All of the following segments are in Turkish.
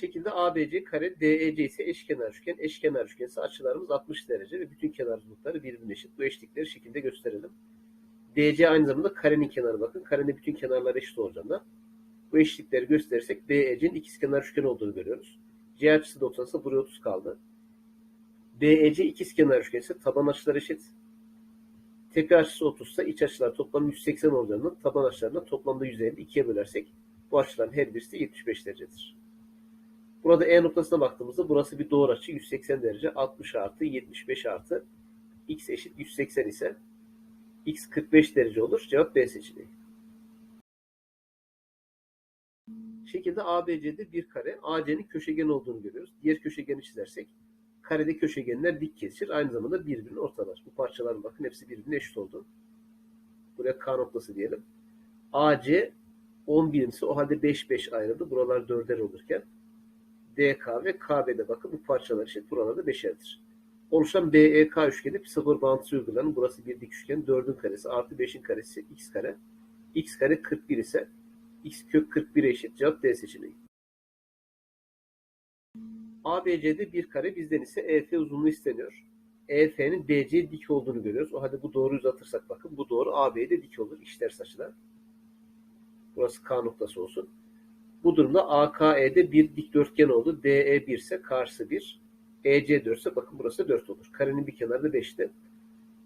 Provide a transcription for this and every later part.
Şekilde ABC kare DEC ise eşkenar üçgen. Eşkenar üçgen ise açılarımız 60 derece ve bütün kenar uzunlukları birbirine eşit. Bu eşitlikleri şekilde gösterelim. DC aynı zamanda karenin kenarı bakın. Karenin bütün kenarları eşit olacağında bu eşitlikleri gösterirsek BEC'nin ikizkenar üçgen olduğunu görüyoruz. C açısı 90 ise buraya 30 kaldı. BEC ikizkenar üçgen ise taban açıları eşit. Tepe açısı 30 ise iç açılar toplam 180 olacağından taban açılarına toplamda 150 ikiye bölersek bu açıların her birisi 75 derecedir. Burada E noktasına baktığımızda burası bir doğru açı 180 derece 60 artı 75 artı x eşit 180 ise x 45 derece olur. Cevap B seçeneği. Şekilde ABC'de bir kare AC'nin köşegen olduğunu görüyoruz. Diğer köşegeni çizersek karede köşegenler dik kesişir. Aynı zamanda birbirini ortalar. Bu parçaların bakın hepsi birbirine eşit oldu. Buraya K noktası diyelim. AC 10 birimse o halde 5 5 ayrıldı. Buralar 4'er olurken DK ve KB'de bakın bu parçalar eşit. Buralarda 5'erdir. Oluşan BEK üçgeni Pisagor bağıntısı uygulanın. Burası bir dik üçgen. 4'ün karesi artı 5'in karesi x kare. x kare 41 ise x kök 41 eşit. Cevap D seçeneği. ABC'de bir kare bizden ise EF uzunluğu isteniyor. EF'nin BC dik olduğunu görüyoruz. O halde bu doğruyu uzatırsak bakın bu doğru AB'ye de dik olur. İşler saçıda. Burası K noktası olsun. Bu durumda AKE'de bir dikdörtgen oldu. DE 1 ise karşısı 1. EC 4 ise bakın burası 4 olur. Karenin bir kenarı da 5'ti.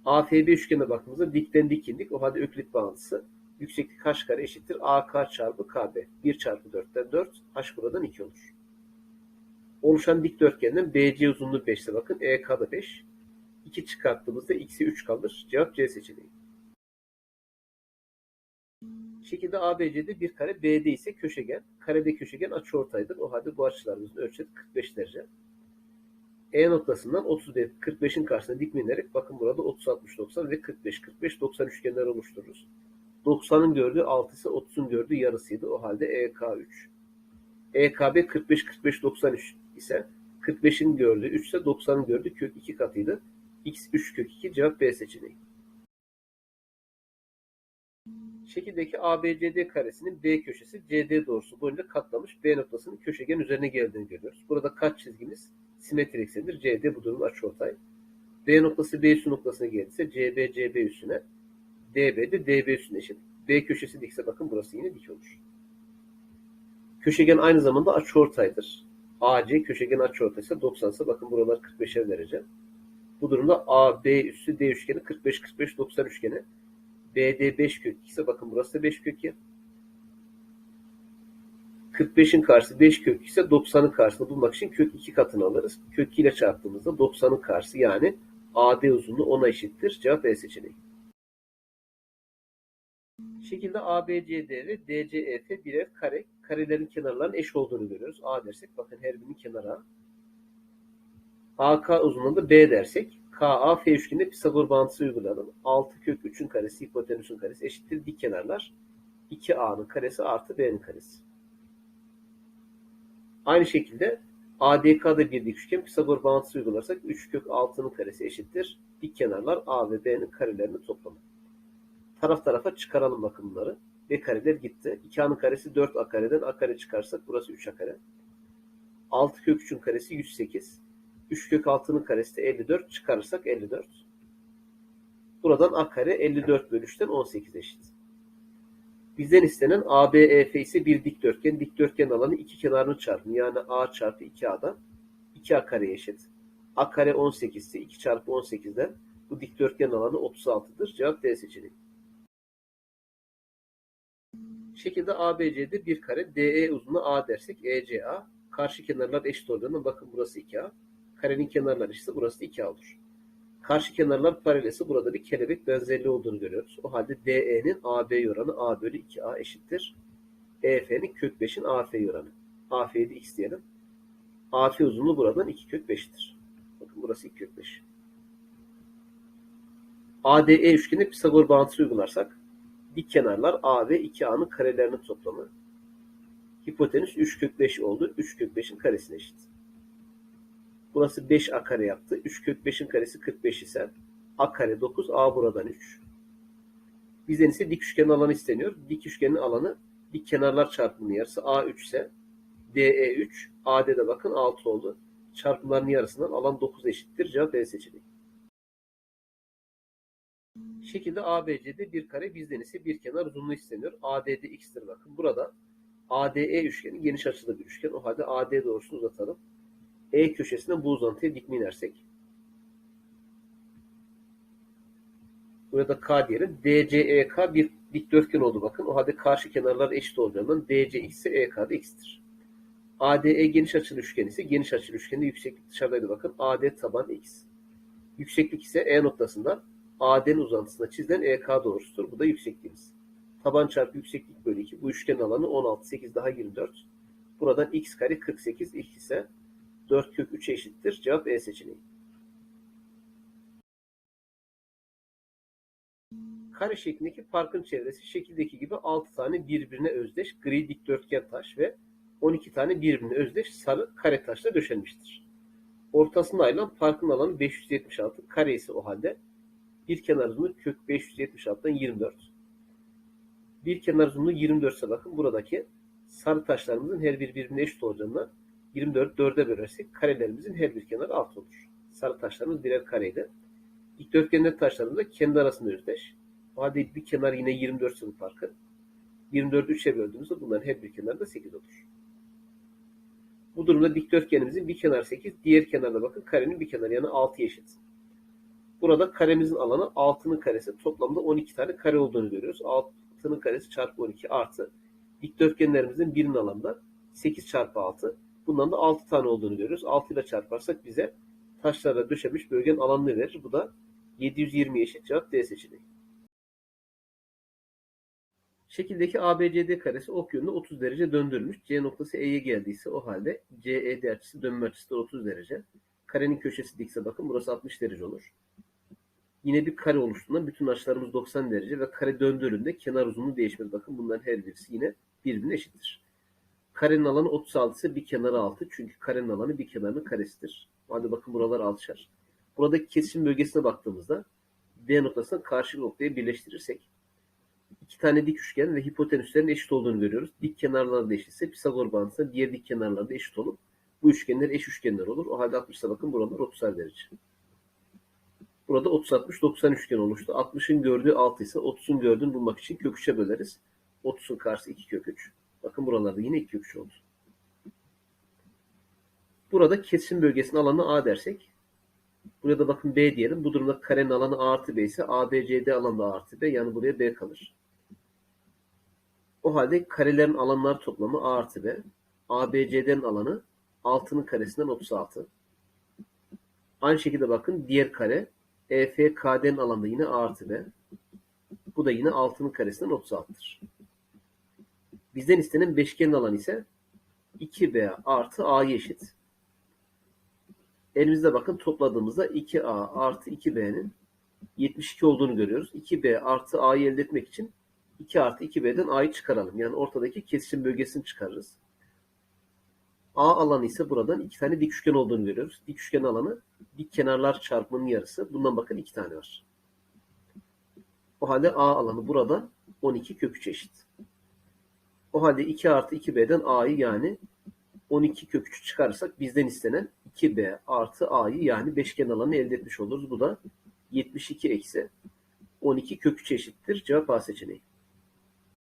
AFB üçgenine baktığımızda dikten dik indik. O halde öklit bağıntısı. Yükseklik h kare eşittir. AK çarpı KB. 1 çarpı 4'ten 4. H buradan 2 olur. Oluşan dikdörtgenden BC uzunluğu 5 ise bakın EK da 5. 2 çıkarttığımızda x'e 3 kalır. Cevap C seçeneği. Şekilde ABC'de bir kare BD ise köşegen. Karede köşegen açıortaydır. O halde bu açılarımızın ölçüsü 45 derece. E noktasından 30 45'in karşısına dikme inerek bakın burada 30 60 90 ve 45 45 90 üçgenler oluştururuz. 90'ın gördüğü 6 ise 30'un gördüğü yarısıydı. O halde EK 3. EKB 45 45 93 ise 45'in gördüğü 3 ise 90'ın gördüğü kök 2 katıydı. X 3 kök 2 cevap B seçeneği. Şekildeki ABCD karesinin B köşesi CD doğrusu boyunca katlamış B noktasının köşegen üzerine geldiğini görüyoruz. Burada kaç çizgimiz simetri eksenidir. CD bu durum açıortay. B noktası B üssü noktasına geldiyse CB CB üssüne DB de DB üssüne eşit. B köşesi dikse bakın burası yine dik olur. Köşegen aynı zamanda açıortaydır. AC köşegen açıortaysa 90 ise bakın buralar 45'er derece. Bu durumda AB üssü D üçgeni 45 45 90 üçgeni. BD 5 kök 2 ise bakın burası da 5 kök 2. 45'in karşısı 5 kök 2 ise 90'ın karşısını bulmak için kök 2 katını alırız. Kök 2 ile çarptığımızda 90'ın karşısı yani AD uzunluğu 10'a eşittir. Cevap E seçeneği. Şekilde ABCD ve DCEF birer kare. Karelerin kenarlarının eş olduğunu görüyoruz. A dersek bakın her birinin kenarı. AK uzunluğunda B dersek KA F üçgeninde Pisagor bağıntısı uygulayalım. 6 kök 3'ün karesi hipotenüsün karesi eşittir dik kenarlar. 2A'nın karesi artı B'nin karesi. Aynı şekilde ADK'da bir dik üçgen Pisagor bağıntısı uygularsak 3 kök 6'nın karesi eşittir. Dik kenarlar A ve B'nin karelerini toplamı. Taraf tarafa çıkaralım bakın bunları. B kareler gitti. 2A'nın karesi 4 A kareden A kare çıkarsak burası 3 A kare. 6 kök 3'ün karesi 108. 3 kök 6'nın karesi de 54 çıkarırsak 54. Buradan A kare 54 bölü 3'ten 18 eşit. Bizden istenen ABEF ise bir dikdörtgen. Dikdörtgen alanı iki kenarının çarpımı. Yani A çarpı 2A'dan 2A kare eşit. A kare 18 ise 2 çarpı 18'den bu dikdörtgen alanı 36'dır. Cevap D seçeneği. Şekilde ABC'de bir kare DE uzunluğu A dersek ECA. Karşı kenarlar eşit olduğundan bakın burası 2A. Karenin kenarları eşitse burası da 2A olur. Karşı kenarlar paralelse burada bir kelebek benzerliği olduğunu görüyoruz. O halde DE'nin AB oranı A bölü 2A eşittir. EF'nin kök 5'in AF oranı. AF'yi de x diyelim. AF uzunluğu buradan 2 kök 5'tir. Bakın burası 2 kök 5. ADE üçgeni Pisagor bağıntısı uygularsak dik kenarlar A ve 2A'nın karelerinin toplamı. Hipotenüs 3 kök 5 oldu. 3 kök 5'in karesine eşit. Burası 5 a kare yaptı. 3 kök 5'in karesi 45 ise a kare 9 a buradan 3. Bizden ise dik üçgenin alanı isteniyor. Dik üçgenin alanı dik kenarlar çarpımının yarısı a 3 ise DE3. AD'de bakın 6 oldu. Çarpımların yarısından alan 9 eşittir. Cevap B seçeneği. Şekilde ABC'de bir kare bizden ise bir kenar uzunluğu isteniyor. AD'de x'tir bakın. Burada ADE üçgeni geniş açılı bir üçgen. O halde AD doğrusunu uzatalım. E köşesinden bu uzantıya dikme inersek. Burada K diyelim. DCEK bir dikdörtgen oldu bakın. O halde karşı kenarlar eşit olacağından DC ise EK da x'tir. ADE geniş açılı üçgen ise geniş açılı üçgende yükseklik dışarıdaydı bakın. AD taban x. Yükseklik ise E noktasından AD'nin uzantısına çizilen EK doğrusudur. Bu da yüksekliğimiz. Taban çarpı yükseklik bölü 2. Bu üçgen alanı 16, 8 daha 24. Buradan x kare 48, x ise 4 kök 3 eşittir. Cevap E seçeneği. Kare şeklindeki parkın çevresi şekildeki gibi 6 tane birbirine özdeş gri dikdörtgen taş ve 12 tane birbirine özdeş sarı kare taşla döşenmiştir. Ortasında ayrılan parkın alanı 576 kare ise o halde bir kenar uzunluğu kök 576'dan 24. Bir kenar uzunluğu 24 ise bakın buradaki sarı taşlarımızın her biri birbirine eşit olacağından 24 4'e bölersek karelerimizin her bir kenarı 6 olur. Sarı taşlarımız birer kareydi. Dikdörtgenler taşlarımız da kendi arasında özdeş. O bir kenar yine 24 ise bu farkı. 24'ü 3'e böldüğümüzde bunların her bir kenarı da 8 olur. Bu durumda dikdörtgenimizin bir kenarı 8, diğer kenarda bakın karenin bir kenarı yani 6 eşit. Burada karemizin alanı 6'nın karesi toplamda 12 tane kare olduğunu görüyoruz. 6'nın karesi çarpı 12 artı dikdörtgenlerimizin birinin alanında 8 çarpı 6. Bundan da 6 tane olduğunu görüyoruz. 6 ile çarparsak bize taşlarla döşemiş bölgenin alanını verir. Bu da 720 eşit cevap D seçeneği. Şekildeki ABCD karesi ok yönünde 30 derece döndürülmüş. C noktası E'ye geldiyse o halde CED açısı dönme açısı da 30 derece. Karenin köşesi dikse bakın burası 60 derece olur. Yine bir kare oluştuğunda bütün açılarımız 90 derece ve kare döndüğünde kenar uzunluğu değişmez. Bakın bunların her birisi yine birbirine eşittir. Karenin alanı 36 ise bir kenarı 6. Çünkü karenin alanı bir kenarının karesidir. Hadi bakın buralar 6'şar. Buradaki kesişim bölgesine baktığımızda D noktasına karşı noktaya birleştirirsek iki tane dik üçgen ve hipotenüslerin eşit olduğunu görüyoruz. Dik kenarları da eşitse Pisagor bağıntısı diğer dik kenarları da eşit olup bu üçgenler eş üçgenler olur. O halde 60'ta bakın buralar 30'ar derece. Burada 30 60 90 üçgen oluştu. 60'ın gördüğü 6 ise 30'un gördüğünü bulmak için kök 3'e böleriz. 30'un karşısı 2 kök 3. Bakın buralarda yine 2 kök 3 oldu. Burada kesim bölgesinin alanı A dersek Burada bakın B diyelim. Bu durumda karenin alanı A artı B ise ABCD alanı da A artı B. Yani buraya B kalır. O halde karelerin alanlar toplamı A artı B. ABCD'nin alanı 6'nın karesinden 36. Aynı şekilde bakın diğer kare EFKD'nin alanı yine A artı B. Bu da yine 6'nın karesinden 36'dır. Bizden istenen beşgenin alanı ise 2B artı A'ya eşit. Elimizde bakın topladığımızda 2A artı 2B'nin 72 olduğunu görüyoruz. 2B artı A'yı elde etmek için 2 artı 2B'den A'yı çıkaralım. Yani ortadaki kesişim bölgesini çıkarırız. A alanı ise buradan iki tane dik üçgen olduğunu görüyoruz. Dik üçgen alanı dik kenarlar çarpımının yarısı. Bundan bakın iki tane var. O halde A alanı burada 12 kök 3 eşit. O halde 2 artı 2B'den A'yı yani 12 kök 3 çıkarırsak bizden istenen 2B artı A'yı yani beşgen alanı elde etmiş oluruz. Bu da 72 eksi 12 kök 3 eşittir. Cevap A seçeneği.